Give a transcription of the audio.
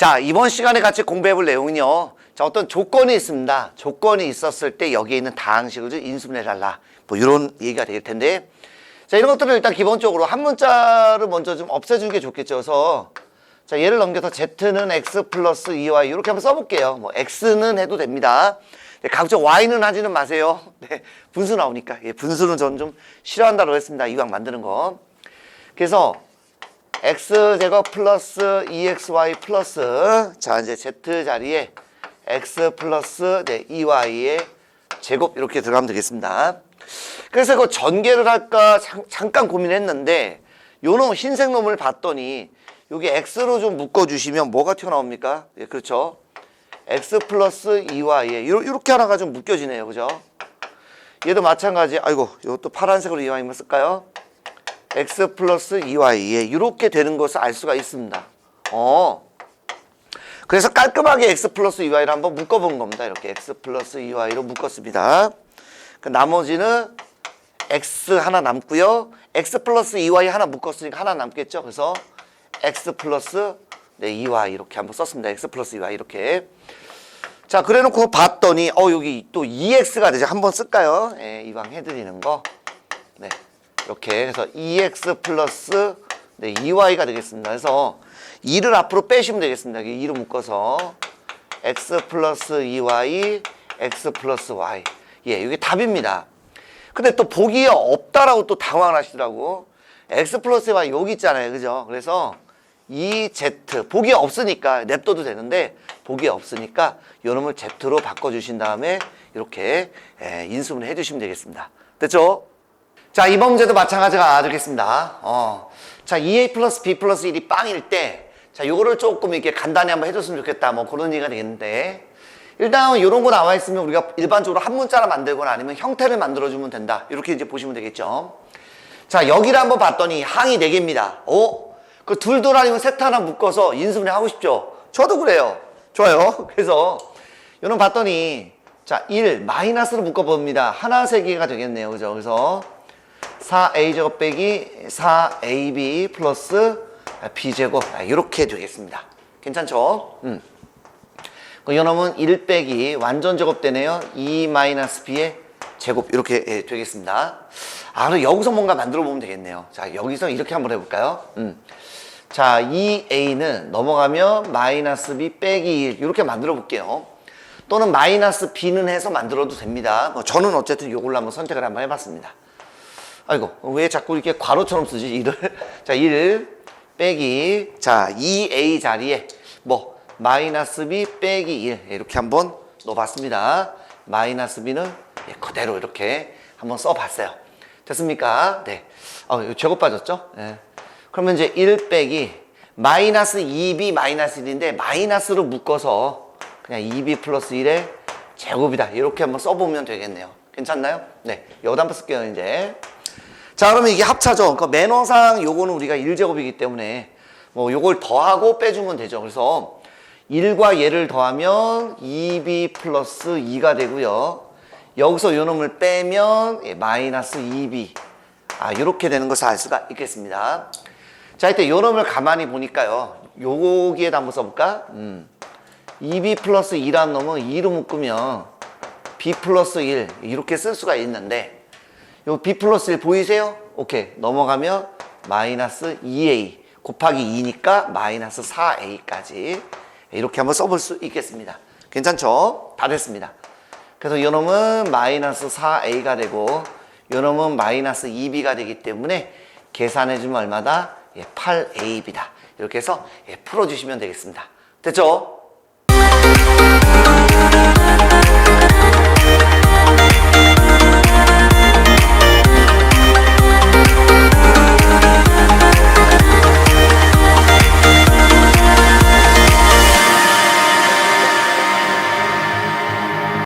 자, 이번 시간에 같이 공부해 볼 내용은요. 자, 어떤 조건이 있습니다. 조건이 있었을 때 여기에 있는 다항식을 좀 인수분해 달라. 뭐 이런 얘기가 될 텐데. 자, 이런 것들을 일단 기본적으로 한 문자를 먼저 좀 없애주는 게 좋겠죠. 그래서 자, 얘를 넘겨서 z는 x 플러스 2y 이렇게 한번 써볼게요. 뭐 x는 해도 됩니다. 네, 각종 y는 하지는 마세요. 네, 분수 나오니까. 예, 분수는 저는 좀 싫어한다고 했습니다. 이왕 만드는 거. 그래서 x제곱 플러스 2xy 플러스 자 이제 z 자리에 x 플러스 네, 2y의 제곱 이렇게 들어가면 되겠습니다. 그래서 그 전개를 할까 잠, 잠깐 고민했는데 요놈 흰색 놈을 봤더니 여기 x로 좀 묶어주시면 뭐가 튀어나옵니까? 예, 그렇죠. x 플러스 2y에 이렇게 하나가 좀 묶여지네요. 그죠? 얘도 마찬가지. 아이고 이것도 파란색으로 이왕이면 쓸까요? X 플러스 2y에 이렇게 되는 것을 알 수가 있습니다. 어. 그래서 깔끔하게 x 플러스 2y를 한번 묶어본 겁니다. 이렇게 x 플러스 2y로 묶었습니다. 그 나머지는 x 하나 남고요. x 플러스 2y 하나 묶었으니까 하나 남겠죠. 그래서 x 플러스 네, 2y 이렇게 한번 썼습니다. x 플러스 2y 이렇게. 자, 그래 놓고 봤더니 어 여기 또 2x가 되죠. 한번 쓸까요? 예, 이왕 해드리는 거. 네. 이렇게 해서 2x 플러스 네, 2y가 되겠습니다. 그래서 2를 앞으로 빼시면 되겠습니다. 2로 묶어서 x 플러스 2y, x 플러스 y. 예, 이게 답입니다. 근데 또 보기에 없다라고 또 당황을 하시더라고. x 플러스 y 여기 있잖아요. 그죠? 그래서 이 z 보기에 없으니까 냅둬도 되는데 보기에 없으니까 요놈을 z로 바꿔주신 다음에 이렇게 예, 인수분해 해주시면 되겠습니다. 됐죠? 자, 이번 문제도 마찬가지가 되겠습니다. 어. 자, 2a 플러스 b 플러스 1이 빵일 때, 자, 요거를 조금 이렇게 간단히 한번 해줬으면 좋겠다. 뭐 그런 얘기가 되겠는데, 일단 이런 거 나와 있으면 우리가 일반적으로 한 문자를 만들거나 아니면 형태를 만들어주면 된다. 이렇게 이제 보시면 되겠죠. 자, 여기를 한번 봤더니 항이 4개입니다. 어? 그 둘둘 아니면 셋 하나 묶어서 인수분해 하고 싶죠? 저도 그래요. 좋아요. 그래서, 요놈 봤더니, 자, 1 마이너스로 묶어봅니다. 하나 세 개가 되겠네요. 그죠? 그래서, 4a제곱 빼기 4ab 플러스 b제곱 이렇게 되겠습니다. 괜찮죠? 음. 그 요놈은 1 빼기 완전 제곱 되네요. 2 마이너스 b의 제곱 이렇게 예, 되겠습니다. 아, 그럼 여기서 뭔가 만들어 보면 되겠네요. 자, 여기서 이렇게 한번 해볼까요? 음. 자, 2a는 넘어가면 마이너스 b 빼기 1 이렇게 만들어 볼게요. 또는 마이너스 b는 해서 만들어도 됩니다. 뭐 저는 어쨌든 이걸로 한번 선택을 한번 해봤습니다. 아이고 왜 자꾸 이렇게 괄호처럼 쓰지? 1을 자1 빼기. 자 2a 자리에 뭐 마이너스 b 빼기 1 이렇게 한번 넣어봤습니다. 마이너스 b는 예, 그대로 이렇게 한번 써봤어요. 됐습니까? 네. 어, 이거 제곱 빠졌죠? 예. 그러면 이제 1 빼기 마이너스 2b 마이너스 1인데 마이너스로 묶어서 그냥 2b 플러스 1의 제곱이다. 이렇게 한번 써보면 되겠네요. 괜찮나요? 네. 한번 쓸게요 이제 자, 그러면 이게 합차죠. 그러니까 매너상 요거는 우리가 1제곱이기 때문에 뭐 요걸 더하고 빼주면 되죠. 그래서 1과 얘를 더하면 2b 플러스 2가 되고요. 여기서 요 놈을 빼면 예, 마이너스 2b. 아, 이렇게 되는 것을 알 수가 있겠습니다. 자, 이때 요 놈을 가만히 보니까요. 여기에다 한번 써볼까? 음. 2b 플러스 2라는 놈은 2로 묶으면 b 플러스 1 이렇게 쓸 수가 있는데 요 b 플러스 1 보이세요? 오케이 넘어가면 마이너스 2a 곱하기 2니까 마이너스 4a까지 이렇게 한번 써볼 수 있겠습니다 괜찮죠? 다 됐습니다 그래서 요 놈은 마이너스 4a가 되고 요 놈은 마이너스 2b가 되기 때문에 계산해주면 얼마다? 예, 8ab다 이렇게 해서 예, 풀어주시면 되겠습니다 됐죠?